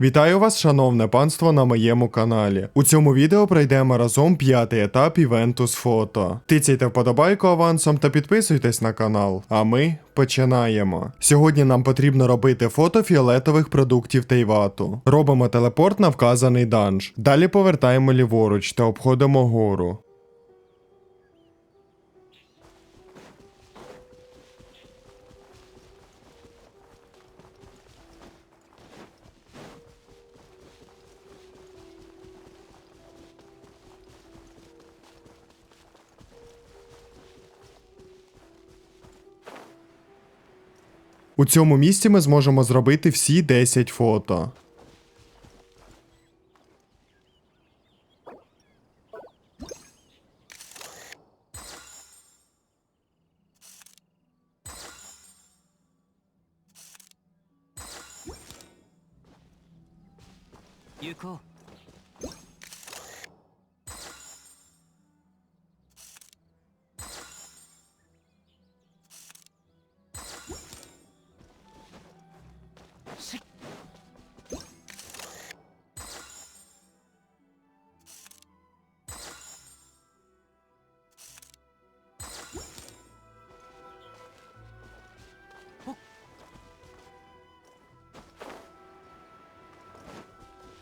Вітаю вас, шановне панство, на моєму каналі. У цьому відео пройдемо разом п'ятий етап івенту з фото. Тицяйте вподобайку авансом та підписуйтесь на канал. А ми починаємо. Сьогодні нам потрібно робити фото фіолетових продуктів Тейвату. Робимо телепорт на вказаний данж. Далі повертаємо ліворуч та обходимо гору. У цьому місці ми зможемо зробити всі 10 фото. 行